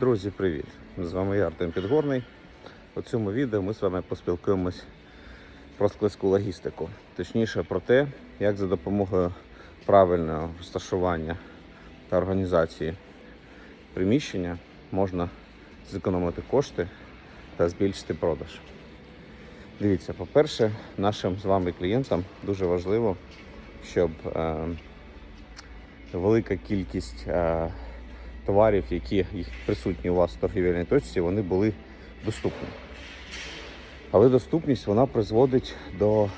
Друзі, привіт! З вами я Артем Підгорний. У цьому відео ми з вами поспілкуємось про складську логістику, точніше про те, як за допомогою правильного розташування та організації приміщення можна зекономити кошти та збільшити продаж. Дивіться, по-перше, нашим з вами клієнтам дуже важливо, щоб е, велика кількість е, товарів, які їх присутні у вас в торгівельній точці, вони були доступні. Але доступність вона призводить до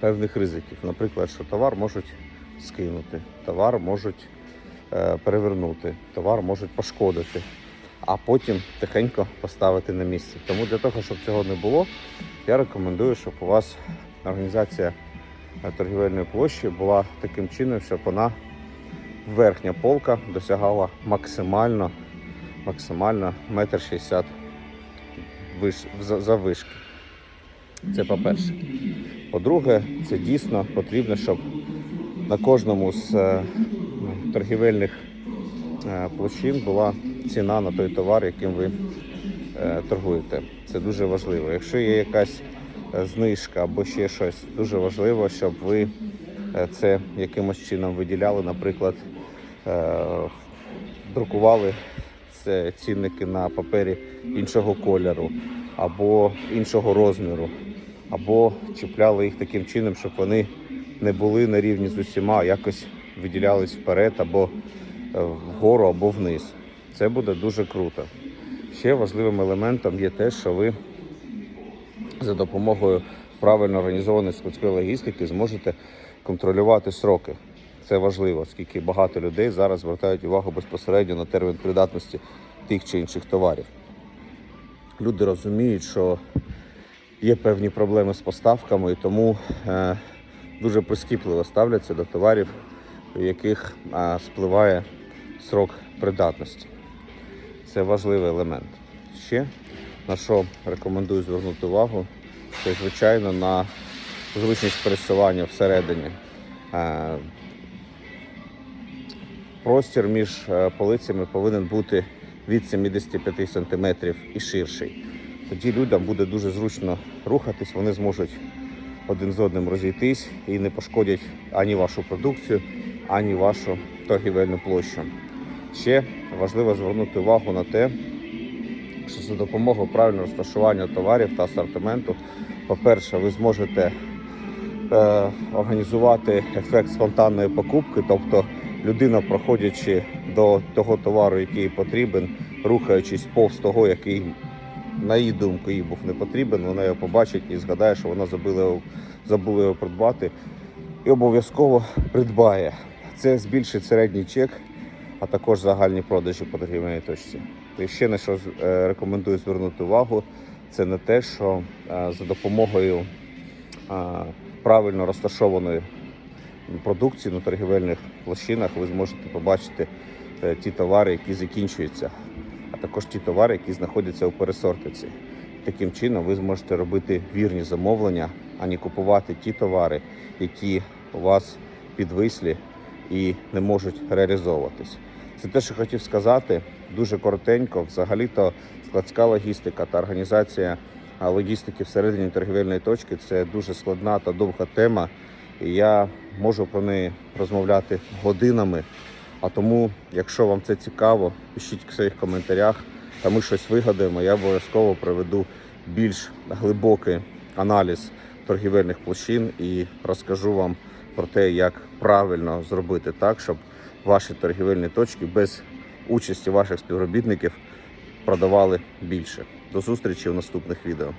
певних ризиків. Наприклад, що товар можуть скинути, товар можуть е, перевернути, товар можуть пошкодити, а потім тихенько поставити на місце. Тому для того, щоб цього не було, я рекомендую, щоб у вас організація е, торгівельної площі була таким чином, щоб вона верхня полка досягала максимально, максимально метр шістдесят виш, за- Це по-перше. По-друге, це дійсно потрібно, щоб на кожному з е, торгівельних е, площин була ціна на той товар, яким ви е, торгуєте. Це дуже важливо. Якщо є якась е, знижка або ще щось, дуже важливо, щоб ви е, це якимось чином виділяли, наприклад, друкували це цінники на папері іншого кольору або іншого розміру, або чіпляли їх таким чином, щоб вони не були на рівні з усіма, а якось виділялись вперед або е, вгору, або вниз. Це буде дуже круто. Ще важливим елементом є те, що ви за допомогою правильно організованої складської логістики зможете контролювати сроки. Це важливо, оскільки багато людей зараз звертають увагу безпосередньо на термін придатності тих чи інших товарів. Люди розуміють, що є певні проблеми з поставками, і тому е, дуже прискіпливо ставляться до товарів, у яких е, спливає срок придатності. Це важливий елемент. Ще на що рекомендую звернути увагу, це звичайно на зручність пересування всередині. Простір між е, полицями повинен бути від 75 см і ширший. Тоді людям буде дуже зручно рухатись, вони зможуть один з одним розійтись і не пошкодять ані вашу продукцію, ані вашу торгівельну площу. Ще важливо звернути увагу на те, що за допомогою правильного розташування товарів та асортименту, по-перше, ви зможете е, організувати ефект спонтанної покупки, тобто людина, проходячи до того товару, який потрібен, рухаючись повз того, який, на її думку, їй був не потрібен, вона його побачить і згадає, що вона забула забула його придбати, і обов'язково придбає. Це збільшить середній чек, а також загальні продажі по торгівельній точці. І ще на що е, рекомендую звернути увагу, це не те, що е, за допомогою е, правильно розташованої продукції на торгівельних площинах ви зможете побачити е, ті товари, які закінчуються, а також ті товари, які знаходяться у пересортиці. Таким чином ви зможете робити вірні замовлення, а не купувати ті товари, які у вас підвислі і не можуть реалізовуватись. Це те, що хотів сказати дуже коротенько. Взагалі-то складська логістика та організація логістики всередині торгівельної точки це дуже складна та довга тема. І я можу про неї розмовляти годинами. А тому, якщо вам це цікаво, пишіть в своїх коментарях, та ми щось вигадаємо. Я обов'язково проведу більш глибокий аналіз торгівельних площин і розкажу вам про те, як правильно зробити так, щоб ваші торгівельні точки без участі ваших співробітників продавали більше. До зустрічі в наступних відео.